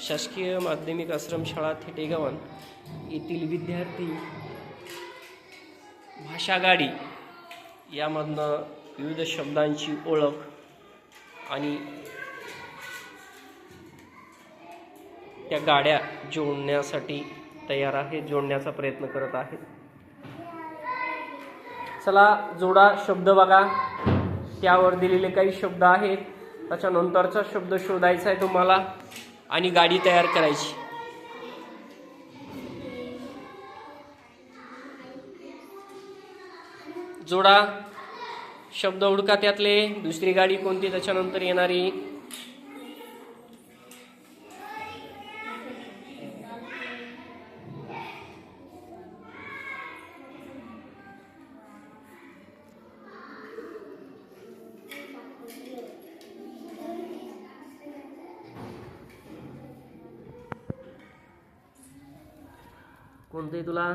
शासकीय माध्यमिक आश्रमशाळा थेटेगावन येथील विद्यार्थी भाषा गाडी यामधनं विविध शब्दांची ओळख आणि त्या गाड्या जोडण्यासाठी तयार आहे जोडण्याचा प्रयत्न करत आहेत. चला जोडा शब्द बघा. त्यावर दिलेले काही शब्द आहेत. त्याच्यानंतरचा शब्द शोधायचा आहे तुम्हाला. आणि गाडी तयार करायची. जोडा शब्द उडका त्यातले. दुसरी गाडी कोणती? त्याच्यानंतर येणारी कोणते तुला?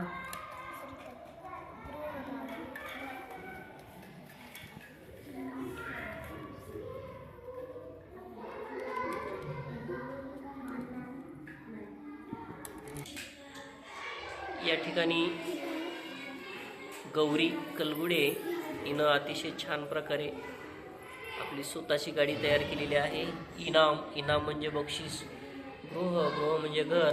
या ठिकाणी गौरी कलगुडे हिनं अतिशय छान प्रकारे आपली स्वतःची गाडी तयार केलेली आहे. इनाम इनाम म्हणजे बक्षीस गृह गृह म्हणजे घर.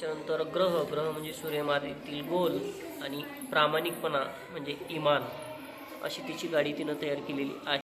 त्याच्यानंतर ग्रह ग्रह म्हणजे सूर्यमालेतील गोल आणि प्रामाणिकपणा म्हणजे इमान अशी तिची गाडी तिनं तयार केलेली आहे.